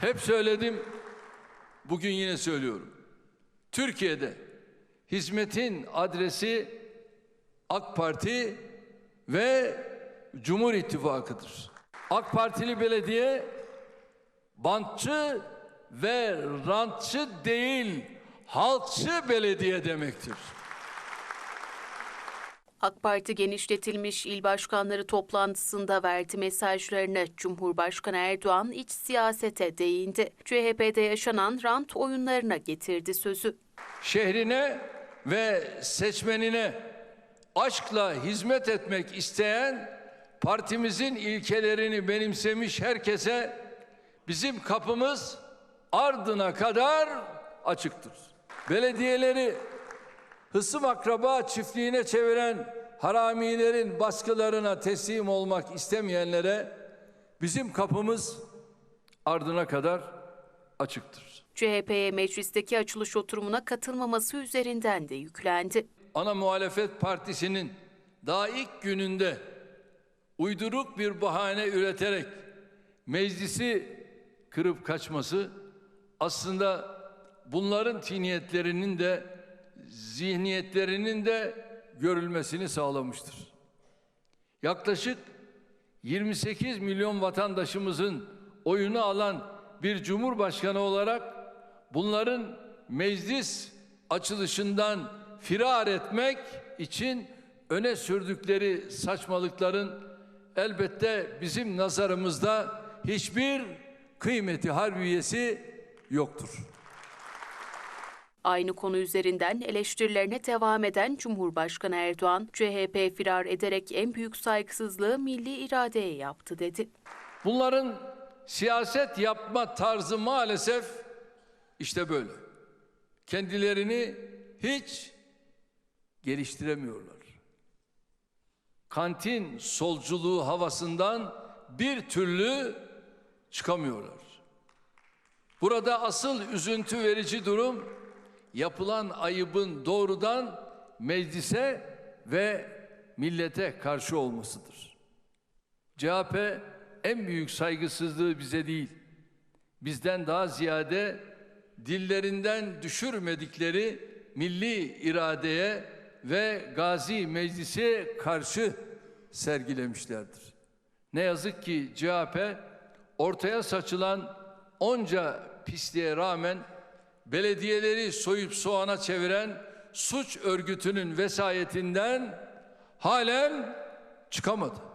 Hep söyledim, bugün yine söylüyorum. Türkiye'de hizmetin adresi AK Parti ve Cumhur İttifakı'dır. AK Partili belediye bantçı ve rantçı değil, halkçı belediye demektir. AK Parti genişletilmiş il başkanları toplantısında verdi mesajlarını. Cumhurbaşkanı Erdoğan iç siyasete değindi. CHP'de yaşanan rant oyunlarına getirdi sözü. şehrine ve seçmenine aşkla hizmet etmek isteyen partimizin ilkelerini benimsemiş herkese bizim kapımız ardına kadar açıktır. Belediyeleri hısım akraba çiftliğine çeviren haramilerin baskılarına teslim olmak istemeyenlere bizim kapımız ardına kadar açıktır. CHP'ye meclisteki açılış oturumuna katılmaması üzerinden de yüklendi. ana muhalefet partisinin daha ilk gününde uyduruk bir bahane üreterek meclisi kırıp kaçması aslında bunların tiniyetlerinin de zihniyetlerinin de görülmesini sağlamıştır. Yaklaşık 28 milyon vatandaşımızın oyunu alan bir cumhurbaşkanı olarak bunların meclis açılışından firar etmek için öne sürdükleri saçmalıkların elbette bizim nazarımızda hiçbir kıymeti harbiyesi yoktur. Aynı konu üzerinden eleştirilerine devam eden Cumhurbaşkanı Erdoğan, CHP firar ederek en büyük saygısızlığı milli iradeye yaptı dedi. Bunların siyaset yapma tarzı maalesef işte böyle. Kendilerini hiç geliştiremiyorlar. Kantin solculuğu havasından bir türlü çıkamıyorlar. Burada asıl üzüntü verici durum yapılan ayıbın doğrudan meclise ve millete karşı olmasıdır. CHP en büyük saygısızlığı bize değil, bizden daha ziyade dillerinden düşürmedikleri milli iradeye ve gazi meclise karşı sergilemişlerdir. Ne yazık ki CHP ortaya saçılan onca pisliğe rağmen belediyeleri soyup soğana çeviren suç örgütünün vesayetinden halen çıkamadı.